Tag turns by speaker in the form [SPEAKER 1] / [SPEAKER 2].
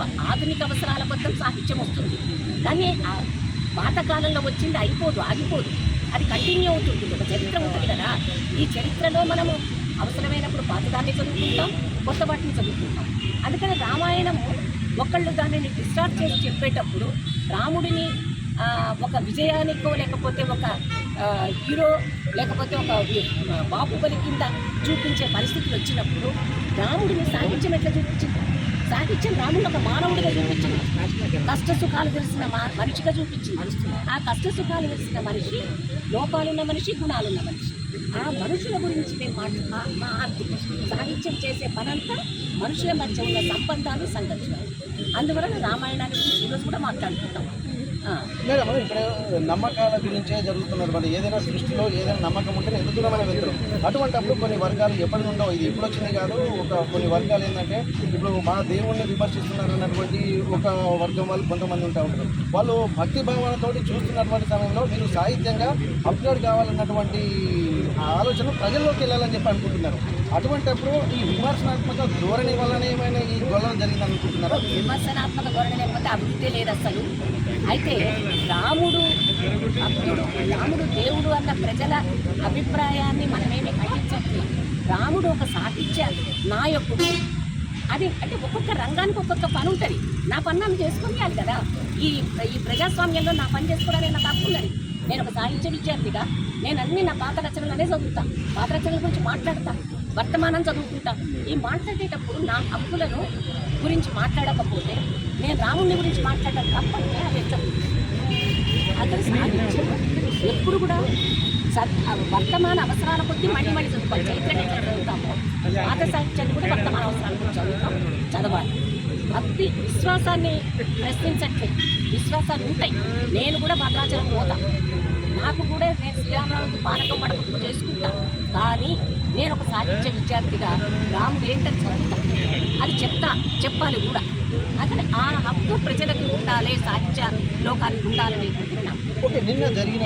[SPEAKER 1] ఆధునిక అవసరాల కోసం సాహిత్యం వస్తుంది. కానీ ఆ పాతకాలంలో వచ్చింది అయిపోదు ఆగిపోదు. అది కంటిన్యూ అవుతుంది ఒక చరిత్ర ఉంటుంది కదా. ఈ చరిత్రలో మనము అవసరమైనప్పుడు పాతదాన్ని చదువుకుంటాం కొత్త వాటిని చదువుకుంటాం. అందుకని రామాయణము ఒకళ్ళు దానిని డిస్టార్ట్ చేసి చెప్పేటప్పుడు రాముడిని ఒక విజయానికో లేకపోతే ఒక హీరో లేకపోతే ఒక వి- బాహుబలి కింద చూపించే పరిస్థితులు వచ్చినప్పుడు రాముడిని సాహిత్యం ఎట్లా చూపించింది? సాహిత్యం రాముడు ఒక మానవుడిగా చూపించింది. కష్ట సుఖాలు తెలిసిన మా- మనిషిగా చూపించింది. ఆ కష్ట సుఖాలు తెలిసిన మనిషి లోపాలున్న మనిషి గుణాలున్న మనిషి. ఆ మనుషుల గురించి మేము మాట్లా మా- మా ఆర్తి సాహిత్యం చేసే పనంతా మనుషుల మధ్య ఉన్న సంబంధాలు సంఘర్షణలు అందువలన రామాయణాన్ని గురించి ఈరోజు కూడా మాట్లాడుకుంటాం ఆ.
[SPEAKER 2] మనం ఇక్కడ నమ్మకాల గురించే జరుగుతున్నారు మరి. ఏదైనా సృష్టిలో ఏదైనా నమ్మకం ఉంటే ఎంత దూరమైన వెళ్తారు. అటువంటప్పుడు కొన్ని వర్గాలు ఎప్పటి నుండో ఇది ఇప్పుడు వచ్చింది కాదు ఒక కొన్ని వర్గాలు ఏంటంటే ఇప్పుడు మా దేవుణ్ణి విమర్శిస్తున్నారు అన్నటువంటి ఒక వర్గం వాళ్ళు కొంతమంది ఉంటా ఉంటారు. వాళ్ళు భక్తి భావనతోటి చూస్తున్నటువంటి సమయంలో మీరు సాహిత్యంగా అప్గ్రేడ్ కావాలన్నటువంటి ఆ ఆలోచన ప్రజల్లోకి వెళ్ళాలని చెప్పి అనుకుంటున్నారు. అటువంటప్పుడు ఈ విమర్శనాత్మక ధోరణి వల్లనే ఏమైనా ఈ గొడవ జరిగింది అనుకుంటున్నారా
[SPEAKER 1] విమర్శనాత్మక ధోరణి లేకపోతే అభివృద్ధి లేదు అసలు. అయితే రాముడు భక్తుడు రాముడు దేవుడు అన్న ప్రజల అభిప్రాయాన్ని మనమేమి ఖండించట్లేదు. రాముడు ఒక సాహిత్య నాయకుడు. అది అంటే ఒక్కొక్క రంగానికి ఒక్కొక్క పని ఉంటుంది. నా పని నన్ను చేసుకునేయాలి కదా. ఈ ఈ ప్రజాస్వామ్యంలో నా పని చేసుకోవడానికి నాకు హక్కు ఉన్నది. నేను ఒక సాహిత్య విద్యార్థిగా నేను అన్ని నా పాత రచనలనే చదువుతా. పాత రచనల గురించి మాట్లాడతా. వర్తమానం చదువుకుంటా. ఈ మాట్లాడేటప్పుడు నా హక్కులను గురించి మాట్లాడకపోతే నేను రాముని గురించి మాట్లాడడం తప్పంటే అది అతను అతని సాహిత్యం ఎప్పుడు కూడా వర్తమాన అవసరాల కొద్ది మళ్ళీ మళ్ళీ చదువుకోవాలి. చరిత్ర ఎట్లా చదువుతాము పాత సాహిత్యాన్ని కూడా వర్తమాన అవసరాల కొద్ది చదువుతాం. చదవాలి. భక్తి విశ్వాసాన్ని ప్రశ్నించట్లేదు విశ్వాసాలు ఉంటాయి. నేను కూడా భద్రాచలం పోతా. నాకు కూడా నేను శ్రీరామరావుకి పానకం పడకుండా చేసుకుంటాను కానీ నేను ఒక సాహిత్య విద్యార్థిగా రాముడు ఏంటని చదువుతాను చెప్పాలి కూడా. అక్కడ ఆ హక్కు ప్రజలకు ఉండాలి సాహిత్య లోకానికి ఉండాలనేది నా
[SPEAKER 2] నిన్న జరిగిన